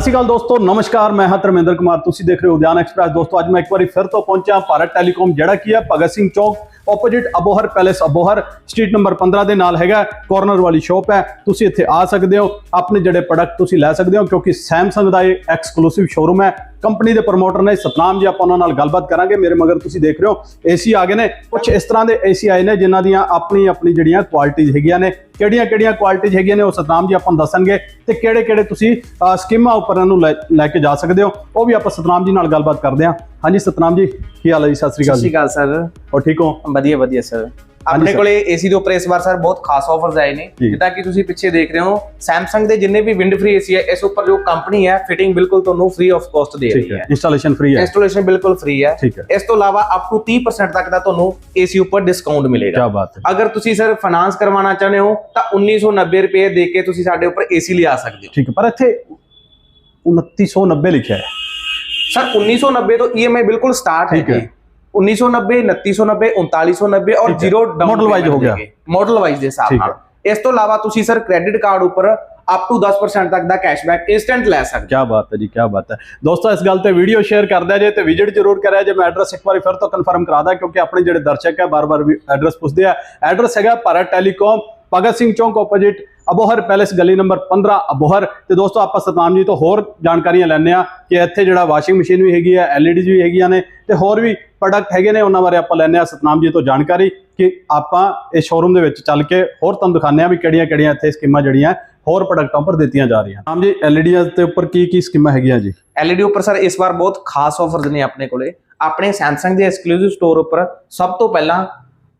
ਸਤਿ ਸ਼੍ਰੀ ਅਕਾਲ ਦੋਸਤੋ, ਨਮਸਕਾਰ, ਮੈਂ ਹਾਂ ਧਰਮਿੰਦਰ ਕੁਮਾਰ। ਤੁਸੀਂ ਦੇਖ ਰਹੇ ਹੋ ਉਦਿਆਨ ਐਕਸਪ੍ਰੈਸ। ਦੋਸਤੋ, ਅੱਜ ਮੈਂ ਇੱਕ ਵਾਰੀ ਫਿਰ ਤੋਂ ਪਹੁੰਚਿਆ ਭਾਰਤ ਟੈਲੀਕਾਮ, ਜਿਹੜਾ ਕੀ ਹੈ, Bhagat Singh chowk opposite Abohar palace Abohar street number 15 ਦੇ ਨਾਲ ਹੈਗਾ ਕਾਰਨਰ ਵਾਲੀ ਸ਼ਾਪ ਹੈ। ਤੁਸੀਂ ਇੱਥੇ ਆ ਸਕਦੇ ਹੋ, ਆਪਣੇ ਜਿਹੜੇ ਪ੍ਰੋਡਕਟ ਤੁਸੀਂ ਲੈ ਸਕਦੇ ਹੋ, ਕਿਉਂਕਿ ਸੈਮਸੰਗ ਦਾ ਇਹ ਐਕਸਕਲੂਸਿਵ ਸ਼ੋਰੂਮ ਹੈ। ਕੰਪਨੀ ਦੇ ਪ੍ਰਮੋਟਰ ਨੇ ਸਤਨਾਮ ਜੀ ਆਪਾਂ ਉਹਨਾਂ ਨਾਲ ਗੱਲਬਾਤ ਕਰਾਂਗੇ। ਮੇਰੇ ਮਗਰ ਤੁਸੀਂ ਦੇਖ ਰਹੇ ਹੋ ਏਸੀ ਆ ਗਏ ਨੇ। ਕੁਝ ਇਸ ਤਰ੍ਹਾਂ ਦੇ ਏਸੀ ਆਏ ਨੇ ਜਿਨ੍ਹਾਂ ਦੀਆਂ ਆਪਣੀ ਆਪਣੀ ਜਿਹੜੀਆਂ ਕੁਆਲਿਟੀਆਂ ਹੈਗੀਆਂ ਨੇ। ਕਿਹੜੀਆਂ ਕਿਹੜੀਆਂ ਕੁਆਲਿਟੀਆਂ ਹੈਗੀਆਂ ਨੇ ਉਹ ਸਤਨਾਮ ਜੀ ਆਪਾਂ ਨੂੰ ਦੱਸਣਗੇ। ਤੇ ਕਿਹੜੇ ਕਿਹੜੇ ਤੁਸੀਂ ਸਕੀਮਾਂ ਉੱਪਰ ਇਹਨੂੰ ਲੈ ਲੈ ਕੇ ਜਾ ਸਕਦੇ ਹੋ ਉਹ ਵੀ ਆਪਾਂ ਸਤਨਾਮ ਜੀ ਨਾਲ ਗੱਲਬਾਤ ਕਰਦੇ ਹਾਂ। ਹਾਂਜੀ ਸਤਨਾਮ ਜੀ ਕੀ ਹਾਲ ਹੈ ਜੀ? ਸਤਿ ਸ੍ਰੀ ਸਤਿ ਅਕਾਲ ਸ਼੍ਰੀ ਜੀ ਅਕਾਲ ਸਰ। ਹੋਰ ਠੀਕ ਹੋ? ਵਧੀਆ ਵਧੀਆ ਸਰ। ਆਪਣੇ। ਕੋਲੇ ਏਸੀ ਦੇ ਉੱਪਰ ਇਸ ਵਾਰ ਸਰ ਬਹੁਤ ਖਾਸ ਆਫਰਸ ਆਏ ਨੇ। ਜਿੱਦਾਂ ਕਿ ਤੁਸੀਂ ਪਿੱਛੇ ਦੇਖ ਰਹੇ ਹੋ Samsung ਦੇ ਜਿੰਨੇ ਵੀ ਵਿੰਡ ਫ੍ਰੀ ਏਸੀ ਹੈ ਇਸ ਉੱਪਰ ਜੋ ਕੰਪਨੀ ਹੈ ਫਿਟਿੰਗ ਬਿਲਕੁਲ ਤੁਹਾਨੂੰ ਫ੍ਰੀ ਆਫ ਕਾਸਟ ਦੇ ਰਹੀ ਹੈ। ਇੰਸਟਾਲੇਸ਼ਨ ਫ੍ਰੀ ਹੈ। ਇੰਸਟਾਲੇਸ਼ਨ ਬਿਲਕੁਲ ਫ੍ਰੀ ਹੈ। ਇਸ ਤੋਂ ਇਲਾਵਾ ਅਪ ਟੂ 30% ਤੱਕ ਦਾ ਤੁਹਾਨੂੰ ਏਸੀ ਉੱਪਰ ਡਿਸਕਾਊਂਟ ਮਿਲੇਗਾ। ਕੀ ਬਾਤ ਹੈ। ਅਗਰ ਤੁਸੀਂ ਸਰ ਫਾਈਨਾਂਸ ਕਰਵਾਉਣਾ ਚਾਹੁੰਦੇ ਹੋ ਤਾਂ 1990 ਰੁਪਏ ਦੇ ਕੇ ਤੁਸੀਂ ਸਾਡੇ ਉੱਪਰ ਏਸੀ ਲਿਆ ਸਕਦੇ ਹੋ। ਠੀਕ ਪਰ ਇੱਥੇ 2990 ਲਿਖਿਆ ਹੈ। ਸਰ 1990 ਤੋਂ EMI ਬਿਲਕੁਲ ਸਟਾਰਟ ਠੀਕ ਹੈ। 1990 2990 3990 ਔਰ। ਜ਼ੀਰੋ ਡਾਊਨ Model wise ਹੋ ਗਿਆ। ਮਾਡਲ ਵਾਈਜ਼ ਦੇ ਹਿਸਾਬ ਨਾਲ। ਇਸ ਤੋਂ ਇਲਾਵਾ ਤੁਸੀਂ ਸਰ ਕ੍ਰੈਡਿਟ ਕਾਰਡ ਉੱਪਰ ਅਪ ਟੂ 10% ਤੱਕ ਦਾ ਕੈਸ਼ਬੈਕ ਇਨਸਟੈਂਟ ਲੈ ਸਕਦੇ ਕੀ ਬਾਤ ਹੈ ਜੀ ਕੀ ਬਾਤ ਹੈ। ਦੋਸਤੋ ਇਸ ਗੱਲ ਤੇ ਵੀਡੀਓ ਸ਼ੇਅਰ ਕਰਦਿਆ ਜੇ ਤੇ ਵਿਜ਼ਿਟ ਜ਼ਰੂਰ ਕਰਿਆ ਜੇ। ਮੈਂ ਐਡਰੈਸ ਇੱਕ ਵਾਰੀ ਫਿਰ ਤੋਂ ਕਨਫਰਮ ਕਰਾਦਾ ਕਿਉਂਕਿ ਆਪਣੇ ਜਿਹੜੇ ਦਰਸ਼ਕ ਹੈ ਬਾਰ-ਬਾਰ ਵੀ ਐਡਰੈਸ ਪੁੱਛਦੇ ਆ। ਐਡਰੈਸ ਹੈਗਾ Bharat telecom Bhagat Singh chowk opposite Abohar palace ਗਲੀ ਨੰਬਰ 15 ਅਬੋਹਰ। ਤੇ ਦੋਸਤੋ, ਆਪਾਂ ਸਤਨਾਮ ਜੀ ਤੋਂ ਹੋਰ ਜਾਣਕਾਰੀਆਂ ਲੈਣੇ ਆ ਕਿ ਇੱਥੇ ਜਿਹੜਾ ਵਾਸ਼ਿੰਗ ਮਸ਼ੀਨ ਵੀ ਹੈਗੀ ਆ ਐਲਈਡੀਜ਼ ਵੀ ਹੈਗੀਆਂ ਨੇ ਤੇ ਹੋਰ ਵੀ ਪ੍ਰੋਡਕਟ ਹੈਗੇ ਨੇ, ਉਹਨਾਂ ਬਾਰੇ ਆਪਾਂ ਲੈਣੇ ਆ ਸਤਨਾਮ ਜੀ ਤੋਂ ਜਾਣਕਾਰੀ ਕਿ ਆਪਾਂ ਇਸ ਸ਼ੋਰੂਮ ਦੇ ਵਿੱਚ ਚੱਲ ਕੇ ਹੋਰ ਤੁਹਾਨੂੰ ਦਿਖਾਉਂਦੇ ਆ ਵੀ ਕਿਹੜੀਆਂ-ਕਿਹੜੀਆਂ ਇੱਥੇ ਸਕੀਮਾਂ ਜਿਹੜੀਆਂ ਹੋਰ ਪ੍ਰੋਡਕਟਾਂ ਉੱਪਰ ਦਿੱਤੀਆਂ ਜਾ ਰਹੀਆਂ। ਨਾਮ ਜੀ ਐਲਈਡੀਆਂ ਦੇ ਉੱਪਰ ਕੀ ਕੀ ਸਕੀਮਾਂ ਹੈਗੀਆਂ ਜੀ? LED ਉੱਪਰ ਸਰ, ਇਸ ਵਾਰ ਬਹੁਤ ਖਾਸ ਆਫਰਸ ਨੇ ਆਪਣੇ ਕੋਲੇ। ਆਪਣੇ ਸੈਮਸੰਗ ਦੇ ਐਕਸਕਲੂਸਿਵ ਸਟੋਰ ਉੱਪਰ ਸਭ ਤੋਂ ਪਹਿਲਾਂ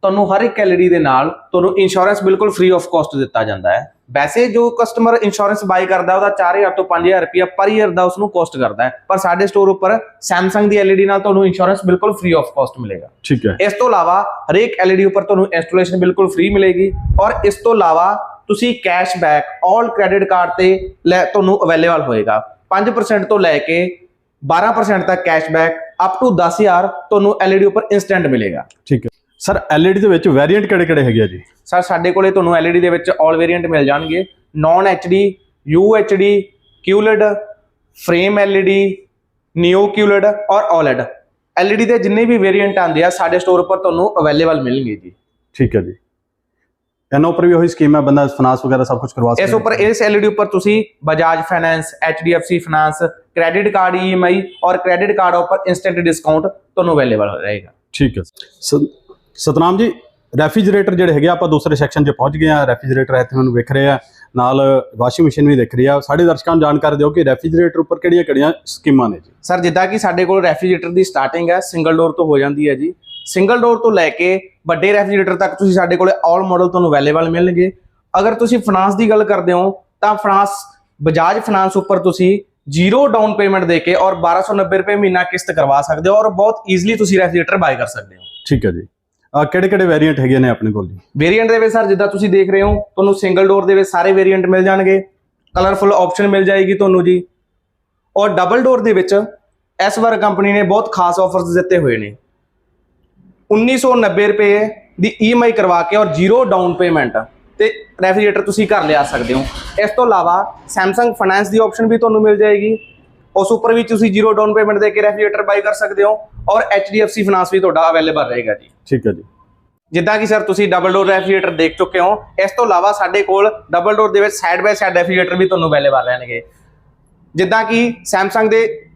ਤੁਹਾਨੂੰ ਹਰ ਇੱਕ LED ਦੇ ਨਾਲ ਤੁਹਾਨੂੰ ਇੰਸ਼ੋਰੈਂਸ ਬਿਲਕੁਲ ਫ੍ਰੀ ਆਫ ਕਾਸਟ ਦਿੱਤਾ ਜਾਂਦਾ ਹੈ। ਵੈਸੇ ਜੋ ਕਸਟਮਰ ਇੰਸ਼ੋਰੈਂਸ ਬਾਈ ਕਰਦਾ ਉਹਦਾ 4000 ਤੋਂ 5000 ਰੁਪਇਆ ਪਰ ਈਅਰ ਦਾ ਉਸ ਨੂੰ ਕਾਸਟ ਕਰਦਾ ਹੈ। ਪਰ ਸਾਡੇ ਸਟੋਰ ਉੱਪਰ Samsung ਦੀ LED ਨਾਲ ਤੁਹਾਨੂੰ ਇੰਸ਼ੋਰੈਂਸ ਬਿਲਕੁਲ ਫ੍ਰੀ ਆਫ ਕਾਸਟ ਮਿਲੇਗਾ। ਠੀਕ ਹੈ। ਇਸ ਤੋਂ ਇਲਾਵਾ ਹਰੇਕ LED ਉੱਪਰ ਤੁਹਾਨੂੰ ਇੰਸਟਾਲੇਸ਼ਨ ਬਿਲਕੁਲ ਫ੍ਰੀ ਮਿਲੇਗੀ ਔਰ ਇਸ ਤੋਂ ਇਲਾਵਾ ਤੁਸੀਂ ਕੈਸ਼ਬੈਕ ਆਲ ਕ੍ਰੈਡਿਟ ਕਾਰਡ ਤੇ ਤੁਹਾਨੂੰ ਅਵੇਲੇਬਲ ਹੋਏਗਾ। 5% ਤੋਂ ਲੈ ਕੇ 12% ਤੱਕ ਕੈਸ਼ਬੈਕ ਅਪ ਟੂ 10000 ਤੁਹਾਨੂੰ LED ਉੱਪਰ ਇਨਸਟੈਂਟ ਮਿਲੇਗਾ। ਠੀਕ ਹੈ। ਸਰ ਐਲਈਡੀ ਦੇ ਵਿੱਚ ਵੇਰੀਐਂਟ ਕਿਹੜੇ-ਕਿਹੜੇ ਹੈਗੇ ਆ ਜੀ? ਸਰ ਸਾਡੇ ਕੋਲੇ ਤੁਹਾਨੂੰ LED ਦੇ ਵਿੱਚ ਆਲ ਵੇਰੀਐਂਟ ਮਿਲ ਜਾਣਗੇ। Non HD UHD QLED frame LED neo QLED ਔਰ OLED LED ਦੇ ਜਿੰਨੇ ਵੀ ਵੇਰੀਐਂਟ ਆਉਂਦੇ ਆ ਸਾਡੇ ਸਟੋਰ ਉੱਪਰ ਤੁਹਾਨੂੰ ਅਵੇਲੇਬਲ ਮਿਲਣਗੇ ਜੀ। ਠੀਕ ਹੈ ਜੀ। ਇਹਨਾਂ ਉੱਪਰ ਵੀ ਉਹੀ ਸਕੀਮ ਹੈ ਬੰਦਾ ਫਾਈਨਾਂਸ ਵਗੈਰਾ ਸਭ ਕੁਝ ਕਰਵਾ ਸਕਦਾ। ਇਸ ਉੱਪਰ ਇਸ LED ਉੱਪਰ ਤੁਸੀਂ Bajaj finance HDFC finance credit card EMI ਔਰ ਕ੍ਰੈਡਿਟ ਕਾਰਡ ਉੱਪਰ ਇਨਸਟੈਂਟ ਡਿਸਕਾਊਂਟ ਤੁਹਾਨੂੰ ਅਵੇਲੇਬਲ ਰਹੇਗਾ ਠੀਕ ਹੈ। ਸ- ਸਤਨਾਮ ਜੀ ਰੈਫ੍ਰਿਜਰੇਟਰ ਜਿਹੜੇ ਹੈਗੇ ਆ, ਆਪਾਂ ਦੂਸਰੇ ਸੈਕਸ਼ਨ 'ਚ ਪਹੁੰਚ ਗਏ ਆ ਰੈਫ੍ਰਿਜਰੇਟਰ ਇੱਥੇ ਤੁਹਾਨੂੰ ਵਿਖ ਰਹੇ ਆ। ਨਾਲ ਵਾਸ਼ਿੰਗ ਮਸ਼ੀਨ ਵੀ ਦਿਖ ਰਹੀ ਆ। ਸਾਡੇ ਦਰਸ਼ਕਾਂ ਨੂੰ ਜਾਣਕਾਰੀ ਦਿਓ ਕਿ ਰੈਫ੍ਰਿਜਰੇਟਰ ਉੱਪਰ ਕਿਹੜੀਆਂ-ਕਿਹੜੀਆਂ ਸਕੀਮਾਂ ਨੇ ਜੀ। ਸਰ ਜਿੱਦਾਂ ਕਿ ਸਾਡੇ ਕੋਲ ਰੈਫ੍ਰਿਜਰੇਟਰ ਦੀ ਸਟਾਰਟਿੰਗ ਹੈ ਸਿੰਗਲ ਡੋਰ ਤੋਂ ਹੋ ਜਾਂਦੀ ਹੈ ਜੀ। ਸਿੰਗਲ ਡੋਰ ਤੋਂ ਲੈ ਕੇ ਵੱਡੇ ਰੈਫ੍ਰਿਜਰੇਟਰ ਤੱਕ ਤੁਸੀਂ ਸਾਡੇ ਕੋਲੇ ਆਲ ਮਾਡਲ ਤੁਹਾਨੂੰ ਅਵੇਲੇਬਲ ਮਿਲਣਗੇ। ਅਗਰ ਤੁਸੀਂ ਫਾਈਨਾਂਸ ਦੀ ਗੱਲ ਕਰਦੇ ਹੋ ਤਾਂ ਫਾਈਨਾਂਸ ਬਜਾਜ ਫਾਈਨਾਂਸ ਉੱਪਰ ਤੁਸੀਂ ਜ਼ੀਰੋ ਡਾਊਨ ਪੇਮੈਂਟ ਦੇ ਕੇ ਔਰ 1290 ਰੁਪਏ ਮਹੀਨਾ ਕਿਸ਼ਤ ਕਰਵਾ ਸਕਦੇ ਹੋ ਔਰ ਬਹੁਤ ਈਜ਼ੀਲੀ ਤੁਸੀਂ ਰੈਫ੍ਰਿਜਰੇਟਰ ਬਾਈ ਕਰ ਸਕਦੇ ਹੋ। ਠੀਕ ਹੈ ਜੀ। ਕਿਹੜੇ-ਕਿਹੜੇ ਵੇਰੀਐਂਟ ਹੈਗੇ ਨੇ ਆਪਣੇ ਕੋਲ ਜੀ? ਵੇਰੀਐਂਟ ਦੇ ਵਿੱਚ ਸਰ ਜਿੱਦਾਂ ਤੁਸੀਂ ਦੇਖ ਰਹੇ ਹੋ, ਤੁਹਾਨੂੰ ਸਿੰਗਲ ਡੋਰ ਦੇ ਵਿੱਚ ਸਾਰੇ ਵੇਰੀਐਂਟ ਮਿਲ ਜਾਣਗੇ। ਕਲਰਫੁਲ ਆਪਸ਼ਨ ਮਿਲ ਜਾਏਗੀ ਤੁਹਾਨੂੰ ਜੀ। ਔਰ ਡਬਲ ਡੋਰ ਦੇ ਵਿੱਚ ਇਸ ਵਾਰ ਕੰਪਨੀ ਨੇ ਬਹੁਤ ਖਾਸ ਆਫਰਸ ਦਿੱਤੇ ਹੋਏ ਨੇ। 1990 ਰੁਪਏ ਦੀ EMI ਕਰਵਾ ਕੇ ਔਰ ਜ਼ੀਰੋ ਡਾਊਨ ਪੇਮੈਂਟ ਤੇ ਰੈਫ੍ਰਿਜਰੇਟਰ ਤੁਸੀਂ ਘਰ ਲਿਆ ਸਕਦੇ ਹੋ। ਇਸ ਤੋਂ ਇਲਾਵਾ Samsung ਫਾਈਨਾਂਸ ਦੀ ਆਪਸ਼ਨ ਵੀ ਤੁਹਾਨੂੰ ਮਿਲ ਜਾਏਗੀ। ਉਸ ਉੱਪਰ ਵੀ ਤੁਸੀਂ ਜ਼ੀਰੋ ਡਾਊਨ ਪੇਮੈਂਟ ਦੇ ਕੇ ਰੈਫ੍ਰਿਜਰੇਟਰ ਬਾਈ ਕਰ ਸਕਦੇ ਹੋ ਔਰ HDFC ਫਾਈਨਾਂਸ ਵੀ ਤੁਹਾਡਾ ਅਵੇਲੇਬਲ ਰਹੇਗਾ ਜੀ। ਠੀਕ ਹੈ ਜੀ। ਜਿੱਦਾਂ ਕਿ ਸਰ ਤੁਸੀਂ ਡਬਲ ਡੋਰ ਰੈਫ੍ਰਿਜਰੇਟਰ ਦੇਖ ਚੁੱਕੇ ਹੋ ਇਸ ਤੋਂ ਇਲਾਵਾ ਸਾਡੇ ਕੋਲ ਡਬਲ ਡੋਰ ਦੇ ਵਿੱਚ ਸਾਈਡ ਬਾਈ ਸਾਈਡ ਰੈਫ੍ਰਿਜਰੇਟਰ ਵੀ ਤੁਹਾਨੂੰ ਅਵੇਲੇਬਲ ਰਹਿਣਗੇ। ਜਿੱਦਾਂ ਕਿ Samsung ਦੇ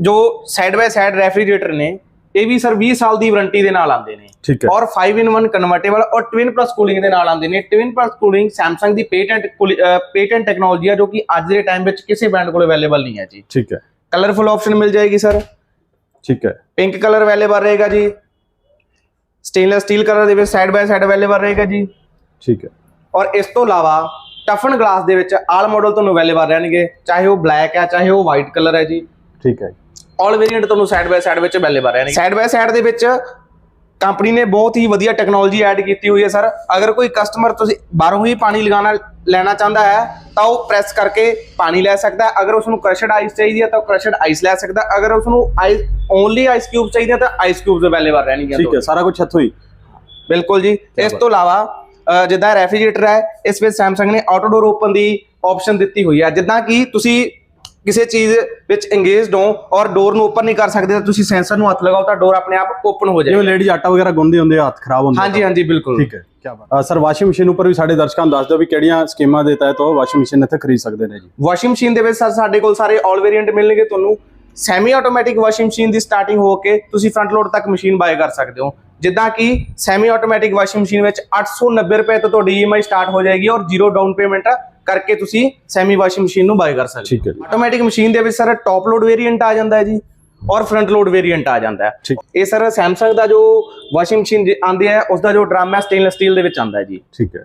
ਜੋ ਸਾਈਡ ਬਾਈ ਸਾਈਡ ਰੈਫ੍ਰਿਜਰੇਟਰ ਨੇ ਇਹ ਵੀ ਸਰ 20 ਸਾਲ ਦੀ ਵਾਰੰਟੀ ਦੇ ਨਾਲ ਆਉਂਦੇ ਨੇ। ਔਰ 5 in 1 ਕਨਵਰਟੇਬਲ ਔਰ ਟਵਿਨ ਪਲੱਸ ਕੂਲਿੰਗ ਦੇ ਨਾਲ ਆਉਂਦੇ ਨੇ। ਟਵਿਨ ਪਲੱਸ ਕੂਲਿੰਗ Samsung ਦੀ ਪੇਟੈਂਟ ਪੇਟੈਂਟ ਟੈਕਨੋਲੋਜੀ ਹੈ ਜੋ ਕਿ ਅੱਜ ਦੇ ਟਾਈਮ ਵਿੱਚ ਕਿਸੇ ਬ੍ਰਾਂਡ ਕੋਲ ਅਵੇਲੇਬਲ ਨਹੀਂ ਹੈ ਜੀ। ਠੀਕ ਹੈ। ਕਲਰਫੁਲ ਆਪਸ਼ਨ ਮਿਲ ਜਾਏਗੀ ਸਰ। ਠੀਕ ਹੈ। ਪਿੰਕ ਕਲਰ ਅਵੇਲੇਬਲ ਰਹੇਗਾ ਜੀ। ਸਟੇਨਲੈਸ ਸਟੀਲ ਕਲਰ ਦੇ ਵਿੱਚ ਸਾਈਡ ਬਾਈ ਸਾਈਡ ਅਵੇਲੇਬਲ ਰਹੇਗਾ ਜੀ। ਠੀਕ ਹੈ। ਔਰ ਇਸ ਤੋਂ ਇਲਾਵਾ ਟਫਨ ਗਲਾਸ ਦੇ ਵਿੱਚ ਆਲ ਮਾਡਲ ਤੁਹਾਨੂੰ ਅਵੇਲੇਬਲ ਰਹਿਣਗੇ। ਚਾਹੇ ਉਹ ਬਲੈਕ ਹੈ ਚਾਹੇ ਉਹ ਵਾਈਟ ਕਲਰ ਹੈ ਜੀ। ਠੀਕ ਹੈ। ਆਲ ਵੇਰੀਐਂਟ ਤੁਹਾਨੂੰ ਸਾਈਡ ਬਾਈ ਸਾਈਡ ਵਿੱਚ ਅਵੇਲੇਬਲ ਰਹਿਣਗੇ ਸਾਈਡ ਬਾਈ ਸਾਈਡ ਦੇ ਵਿੱਚ ਕੰਪਨੀ ਨੇ ਬਹੁਤ ਹੀ ਵਧੀਆ ਟੈਕਨੋਲੋਜੀ ਐਡ ਕੀਤੀ ਹੋਈ ਹੈ ਸਰ ਅਗਰ ਕੋਈ ਕਸਟਮਰ ਤੁਸੀਂ ਬਾਹਰੋਂ ਹੀ ਪਾਣੀ ਲਗਾਉਣਾ ਲੈਣਾ ਚਾਹੁੰਦਾ ਹੈ ਤਾਂ ਉਹ ਪ੍ਰੈਸ ਕਰਕੇ ਪਾਣੀ ਲੈ ਸਕਦਾ ਹੈ। ਅਗਰ ਉਸ ਨੂੰ ਕ੍ਰਸ਼ਡ ਆਈਸ ਚਾਹੀਦੀ ਹੈ ਤਾਂ ਕ੍ਰਸ਼ਡ ਆਈਸ ਲੈ ਸਕਦਾ। ਅਗਰ ਉਸ ਨੂੰ ਆਈਸ ਓਨਲੀ ਆਈਸ ਕਿਊਬ ਚਾਹੀਦੀ ਹੈ ਤਾਂ ਆਈਸ ਕਿਊਬਸ ਅਵੇਲੇਬਲ ਰਹਿਣਗੀਆਂ ਠੀਕ ਹੈ ਸਾਰਾ ਕੁਝ ਇੱਥੋਂ ਹੀ। ਬਿਲਕੁਲ ਜੀ। ਇਸ ਤੋਂ ਇਲਾਵਾ ਜਿੱਦਾਂ ਰੈਫ੍ਰਿਜਰੇਟਰ ਹੈ ਇਸ ਵਿੱਚ Samsung ਨੇ ਆਟੋ ਡੋਰ ਓਪਨ ਦੀ ਆਪਸ਼ਨ ਦਿੱਤੀ ਹੋਈ ਹੈ। ਜਿੱਦਾਂ ਕਿ ਤੁਸੀਂ ਕਿਸੇ ਚੀਜ਼ ਵਿੱਚ ਇੰਗੇਜਡ ਹੋ ਔਰ ਡੋਰ ਨੂੰ ਓਪਨ ਨਹੀਂ ਕਰ ਸਕਦੇ ਤਾਂ ਤੁਸੀਂ ਸੈਂਸਰ ਨੂੰ ਹੱਥ ਲਗਾਓ ਤਾਂ ਡੋਰ ਆਪਣੇ ਆਪ ਓਪਨ ਹੋ ਜਿਵੇਂ ਜਾਏਗੀ। ਲੇਡੀਜ਼ ਆਟਾ ਵਗੈਰਾ ਗੁੰਨਦੇ ਹੁੰਦੇ ਹੱਥ ਖਰਾਬ ਹੁੰਦੇ ਹਾਂਜੀ ਹਾਂਜੀ ਬਿਲਕੁਲ। ਠੀਕ ਹੈ। ਕੀ ਬਾਤ ਸਰ ਵਾਸ਼ਿੰਗ ਮਸ਼ੀਨ ਉੱਪਰ ਵੀ ਸਾਡੇ ਦਰਸ਼ਕਾਂ ਨੂੰ ਦੱਸ ਦਿਓ ਵੀ ਕਿਹੜੀਆਂ ਸਕੀਮਾਂ ਦੇ ਤਹਿਤ ਉਹ ਵਾਸ਼ਿੰਗ ਮਸ਼ੀਨ ਇੱਥੇ ਖਰੀਦ ਸਕਦੇ ਨੇ ਜੀ। ਵਾਸ਼ਿੰਗ ਮਸ਼ੀਨ ਦੇ ਵਿੱਚ ਸਰ ਸਾਡੇ ਕੋਲ ਸਾਰੇ 올 ਵੇਰੀਐਂਟ ਮਿਲਣਗੇ ਤੁਹਾਨੂੰ। ਸੈਮੀ ਆਟੋਮੈਟਿਕ ਵਾਸ਼ਿੰਗ ਮਸ਼ੀਨ ਦੀ ਸਟਾਰਟਿੰਗ ਹੋ ਕੇ ਤੁਸੀਂ ਫਰੰਟ ਲੋਡ ਤੱਕ ਮਸ਼ੀਨ ਬਾਏ ਕਰ ਸਕਦੇ ਹੋ। ਜਿੱਦਾਂ ਕਿ ਸੈਮੀ ਆਟੋਮੈਟਿਕ ਵਾਸ਼ਿੰਗ ਮਸ਼ੀਨ ਵਿੱਚ 890 ਰੁਪਏ ਤੋਂ ਤੁਹਾਡੀ EMI ਸਟਾਰਟ ਹੋ ਜਾਏਗੀ ਔਰ ਜ਼ੀਰੋ ਡਾਊਨ ਪੇਮੈਂਟ ਕਰਕੇ ਤੁਸੀਂ ਸੈਮੀ ਵਾਸ਼ਿੰਗ ਮਸ਼ੀਨ ਨੂੰ ਬਾਏ ਕਰ ਸਕਦੇ ਹੈ ਆਟੋਮੈਟਿਕ ਮਸ਼ੀਨ ਦੇ ਵਿੱਚ ਸਰ ਟੌਪ ਲੋਡ ਵੇਰੀਐਂਟ ਆ ਜਾਂਦਾ ਹੈ ਜੀ ਔਰ ਫਰੰਟ ਲੋਡ ਵੇਰੀਐਂਟ ਆ ਜਾਂਦਾ ਹੈ। ਇਹ ਸਰ ਸੈਮਸੰਗ ਦਾ ਜੋ ਵਾਸ਼ਿੰਗ ਮਸ਼ੀਨ ਆਂਦੀ ਹੈ ਉਸ ਦਾ ਜੋ ਡਰਮ ਹੈ ਸਟੇਨਲੈਸ ਸਟੀਲ ਦੇ ਵਿੱਚ ਆਂਦਾ ਹੈ ਜੀ। ਠੀਕ ਹੈ।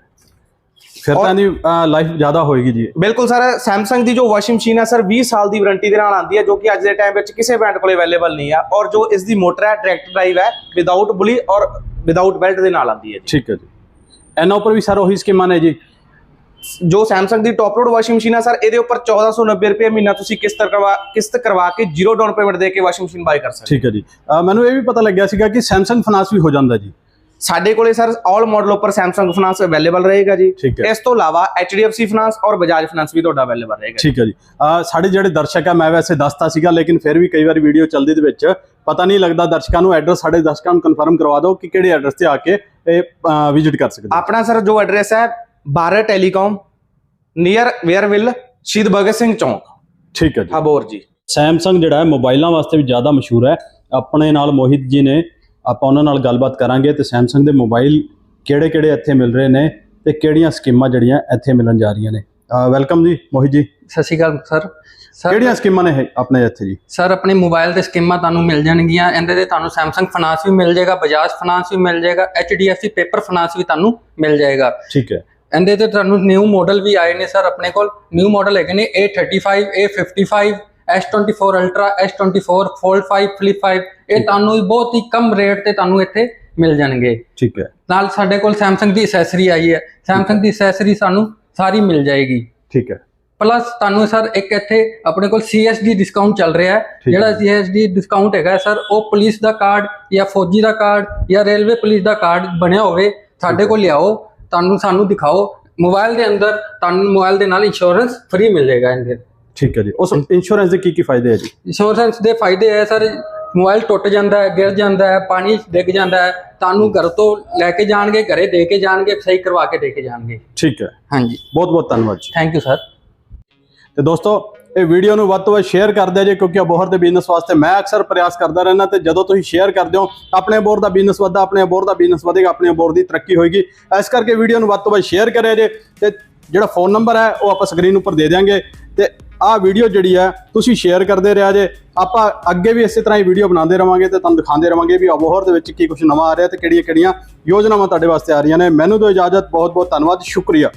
ਫਿਰ ਤਾਂ ਦੀ ਲਾਈਫ ਜ਼ਿਆਦਾ ਹੋਏਗੀ ਜੀ। ਬਿਲਕੁਲ ਸਰ Samsung ਦੀ ਜੋ ਵਾਸ਼ਿੰਗ ਮਸ਼ੀਨ ਹੈ ਸਰ 20 ਸਾਲ ਦੀ ਵਾਰੰਟੀ ਦੇ ਨਾਲ ਆਉਂਦੀ ਹੈ ਜੋ ਕਿ ਅੱਜ ਦੇ ਟਾਈਮ ਵਿੱਚ ਕਿਸੇ ਬ੍ਰਾਂਡ ਕੋਲ ਅਵੇਲੇਬਲ ਨਹੀਂ ਹੈ ਔਰ ਜੋ ਇਸ ਦੀ ਮੋਟਰ ਹੈ ਡਾਇਰੈਕਟ ਡਰਾਈਵ ਹੈ ਵਿਦਆਊਟ ਬੁਲੀ ਔਰ ਵਿਦਆਊਟ ਬੈਲਟ ਦੇ ਨਾਲ ਆਉਂਦੀ ਹੈ ਜੀ। ਠੀਕ ਹੈ ਜੀ। ਇਹਨਾਂ ਉੱਪਰ ਵੀ ਸਰ ਉਹੀ ਸਕੀਮਾਂ ਨੇ ਜੀ। ਜੋ Samsung ਦੀ ਟੌਪ ਲੋਡ ਵਾਸ਼ਿੰਗ ਮਸ਼ੀਨ ਹੈ ਸਰ ਇਹਦੇ ਉੱਪਰ 1490 ਰੁਪਏ ਮਹੀਨਾ ਤੁਸੀਂ ਕਿਸ਼ਤ ਕਰਵਾ ਕਿਸ਼ਤ ਕਰਵਾ ਕੇ ਜ਼ੀਰੋ ਡਾਊਨ ਪੇਮੈਂਟ ਦੇ ਕੇ ਵਾਸ਼ਿੰਗ ਮਸ਼ੀਨ ਬਾਈ ਕਰ ਸਕਦੇ ਠੀਕ ਹੈ ਜੀ। ਮੈਨੂੰ ਇਹ ਵੀ ਪਤਾ ਲੱਗਿਆ ਸੀਗਾ ਕਿ Samsung ਫਾਈਨਾਂਸ ਵੀ ਹੋ ਜਾਂਦਾ ਜੀ। ਸਾਡੇ ਕੋਲੇ ਸਰ ਆਲ ਮਾਡਲ ਉੱਪਰ Samsung ਫਾਈਨਾਂਸ ਅਵੇਲੇਬਲ ਰਹੇਗਾ ਜੀ। ਇਸ ਤੋਂ ਇਲਾਵਾ HDFC ਫਾਈਨਾਂਸ ਔਰ ਬਜਾਜ ਫਾਈਨਾਂਸ ਵੀ ਤੁਹਾਡਾ ਅਵੇਲੇਬਲ ਰਹੇਗਾ ਠੀਕ ਹੈ ਜੀ। ਸਾਡੇ ਜਿਹੜੇ ਦਰਸ਼ਕ ਆ ਮੈਂ ਵੈਸੇ ਦੱਸਤਾ ਸੀਗਾ ਲੇਕਿਨ ਫਿਰ ਵੀ ਕਈ ਵਾਰੀ ਵੀਡੀਓ ਚੱਲਦੀ ਦੇ ਵਿੱਚ ਪਤਾ ਨਹੀਂ ਲੱਗਦਾ ਦਰਸ਼ਕਾਂ ਨੂੰ ਐਡਰੈਸ ਸਾਡੇ ਦਰਸ਼ਕਾਂ ਨੂੰ ਕਨਫਰਮ ਕਰਵਾ ਦਿਓ ਕਿ ਕਿਹੜੇ ਐਡਰੈਸ ਤੇ ਆ ਕੇ ਇਹ ਵਿਜ਼ਿਟ ਕਰ ਸਕਦੇ ਆਪਣਾ ਸਰ ਜੋ ਐਡਰੈਸ ਹੈ ਭਾਰਤ ਟੈਲੀਕਾਮ ਨੀਅਰ ਵੇਅਰਵਿਲ ਸ਼ਹੀਦ ਭਗਤ ਸਿੰਘ ਚੌਂਕ। ਠੀਕ ਹੈ ਜੀ। ਹਬੋਰ ਜੀ। ਸੈਮਸੰਗ ਜਿਹੜਾ ਹੈ ਮੋਬਾਈਲਾਂ ਵਾਸਤੇ ਵੀ ਜ਼ਿਆਦਾ ਮਸ਼ਹੂਰ ਹੈ। ਆਪਣੇ ਨਾਲ ਮੋਹਿਤ ਜੀ ਨੇ ਆਪਾਂ ਉਹਨਾਂ ਨਾਲ ਗੱਲਬਾਤ ਕਰਾਂਗੇ ਤੇ ਸੈਮਸੰਗ ਦੇ ਮੋਬਾਈਲ ਕਿਹੜੇ-ਕਿਹੜੇ ਇੱਥੇ ਮਿਲ ਰਹੇ ਨੇ ਤੇ ਕਿਹੜੀਆਂ ਸਕੀਮਾਂ ਜਿਹੜੀਆਂ ਇੱਥੇ ਮਿਲਣ ਜਾ ਰਹੀਆਂ ਨੇ। ਵੈਲਕਮ ਜੀ ਮੋਹਿਤ ਜੀ। ਸਤਿ ਸ਼੍ਰੀ ਅਕਾਲ ਸਰ। ਸਰ ਕਿਹੜੀਆਂ ਸਕੀਮਾਂ ਨੇ ਆਪਣੇ ਇੱਥੇ ਜੀ? ਸਰ ਆਪਣੇ ਮੋਬਾਈਲ ਤੇ ਸਕੀਮਾਂ ਤੁਹਾਨੂੰ ਮਿਲ ਜਾਣਗੀਆਂ। ਇਹਦੇ ਤੇ ਤੁਹਾਨੂੰ Samsung ਫਾਈਨਾਂਸ ਵੀ ਮਿਲ ਜਾਏਗਾ ਬਜਾਜ ਫਾਈਨਾਂਸ ਵੀ ਮਿਲ ਜਾਏਗਾ HDFC ਪੇਪਰ ਫਾਈਨਾਂਸ ਵੀ ਤੁਹਾਨੂੰ ਮਿਲ ਜਾਏਗਾ। ਠੀਕ ਹੈ। ਇਹਦੇ ਤੇ ਤੁਹਾਨੂੰ ਨਿਊ ਮਾਡਲ ਵੀ ਆਏ ਨੇ ਸਰ ਆਪਣੇ ਕੋਲ। ਨਿਊ ਮਾਡਲ ਹੈਗੇ ਨੇ A35 A55 S24 Ultra S24 Fold 5 Flip 5 ਇਹ ਤੁਹਾਨੂੰ ਬਹੁਤ ਹੀ ਕਮ ਰੇਟ ਤੇ ਤੁਹਾਨੂੰ ਇੱਥੇ ਮਿਲ ਜਾਣਗੇ। ਠੀਕ ਹੈ। ਨਾਲ ਸਾਡੇ ਕੋਲ Samsung ਦੀ ਐਕਸੈਸਰੀ ਆਈ ਹੈ। Samsung ਦੀ ਐਕਸੈਸਰੀ ਸਾਨੂੰ ਸਾਰੀ ਮਿਲ ਜਾਏਗੀ। ਠੀਕ ਹੈ। ਪਲੱਸ ਤੁਹਾਨੂੰ ਸਰ ਇੱਕ ਇੱਥੇ ਆਪਣੇ ਕੋਲ CSD ਡਿਸਕਾਊਂਟ ਚੱਲ ਰਿਹਾ ਹੈ। ਹੈ। ਜਿਹੜਾ CSD ਡਿਸਕਾਊਂਟ ਹੈਗਾ ਸਰ ਉਹ ਪੁਲਿਸ ਦਾ ਕਾਰਡ ਜਾਂ ਫੌਜੀ ਦਾ ਕਾਰਡ ਜਾਂ ਰੇਲਵੇ ਪੁਲਿਸ ਦਾ ਕਾਰਡ ਬਣਿਆ ਹੋਵੇ ਸਾਡੇ ਕੋਲ ਲਿਆਓ। ਤੁਹਾਨੂੰ ਸਾਨੂੰ ਦਿਖਾਓ ਮੋਬਾਈਲ ਦੇ ਅੰਦਰ ਤੁਹਾਨੂੰ ਮੋਬਾਈਲ ਦੇ ਨਾਲ ਇੰਸ਼ੋਰੈਂਸ ਫ੍ਰੀ ਮਿਲ ਜਾਏਗਾ ਇਹਦੇ। ਠੀਕ ਹੈ ਜੀ। ਉਸ ਇੰਸ਼ੋਰੈਂਸ ਦੇ ਕੀ ਕੀ ਫਾਇਦੇ ਹੈ ਜੀ? ਇੰਸ਼ੋਰੈਂਸ ਦੇ ਫਾਇਦੇ ਹੈ ਸਰ ਮੋਬਾਈਲ ਟੁੱਟ ਜਾਂਦਾ ਹੈ ਗਿਰ ਜਾਂਦਾ ਹੈ ਪਾਣੀ ਡਿੱਗ ਜਾਂਦਾ ਹੈ ਤੁਹਾਨੂੰ ਘਰ ਤੋਂ ਲੈ ਕੇ ਜਾਣਗੇ ਘਰੇ ਦੇ ਕੇ ਜਾਣਗੇ ਸਹੀ ਕਰਵਾ ਕੇ ਦੇ ਕੇ ਜਾਣਗੇ। ਠੀਕ ਹੈ। ਹਾਂਜੀ। ਬਹੁਤ ਬਹੁਤ ਧੰਨਵਾਦ ਜੀ। ਥੈਂਕ ਯੂ ਸਰ ਤੇ ਦੋਸਤੋ ਇਹ ਵੀਡੀਓ ਨੂੰ ਵੱਧ ਤੋਂ ਵੱਧ ਸ਼ੇਅਰ ਕਰ ਦਿਓ ਜੀ, ਕਿਉਂਕਿ ਅਬੋਹਰ ਦੇ ਬਿਜ਼ਨਸ ਵਾਸਤੇ ਮੈਂ ਅਕਸਰ ਪ੍ਰਯਾਸ ਕਰਦਾ ਰਹਿਣਾ ਤੇ ਜਦੋਂ ਤੁਸੀਂ ਸ਼ੇਅਰ ਕਰਦੇ ਹੋ, ਆਪਣੇ ਅਬੋਹਰ ਦਾ ਬਿਜ਼ਨਸ ਵੱਧਦਾ, ਆਪਣੇ ਅਬੋਹਰ ਦਾ ਬਿਜ਼ਨਸ ਵਧੇਗਾ, ਆਪਣੇ ਅਬੋਹਰ ਦੀ ਤਰੱਕੀ ਹੋਏਗੀ। ਇਸ ਕਰਕੇ ਵੀਡੀਓ ਨੂੰ ਵੱਧ ਤੋਂ ਵੱਧ ਸ਼ੇਅਰ ਕਰਿਆ ਜੇ ਤੇ ਜਿਹੜਾ ਫੋਨ ਨੰਬਰ ਹੈ, ਉਹ ਆਪਾਂ ਸਕਰੀਨ ਉੱਪਰ ਦੇ ਦਿਆਂਗੇ। ਤੇ ਆਹ ਵੀਡੀਓ ਜਿਹੜੀ ਹੈ, ਤੁਸੀਂ ਸ਼ੇਅਰ ਕਰਦੇ ਰਿਹਾ ਜੇ। ਆਪਾਂ ਅੱਗੇ ਵੀ ਇਸੇ ਤਰ੍ਹਾਂ ਹੀ ਵੀਡੀਓ ਬਣਾਉਂਦੇ ਰਵਾਂਗੇ ਤੇ ਤੁਹਾਨੂੰ ਦਿਖਾਉਂਦੇ ਰਵਾਂਗੇ ਵੀ ਅਬੋਹਰ ਦੇ ਵਿੱਚ ਕੀ ਕੁਝ ਨਵਾਂ ਆ ਰਿਹਾ ਤੇ ਕਿਹੜੀਆਂ ਕਿਹੜੀਆਂ ਯੋਜਨਾਵਾਂ ਤੁਹਾਡੇ ਵਾਸਤੇ ਆ ਰਹੀਆਂ ਨੇ। ਮੈਨੂੰ ਦਿਓ ਇਜਾਜ਼ਤ ਬਹੁਤ ਬਹੁਤ ਧੰਨਵਾਦ, ਸ਼ੁਕਰੀਆ।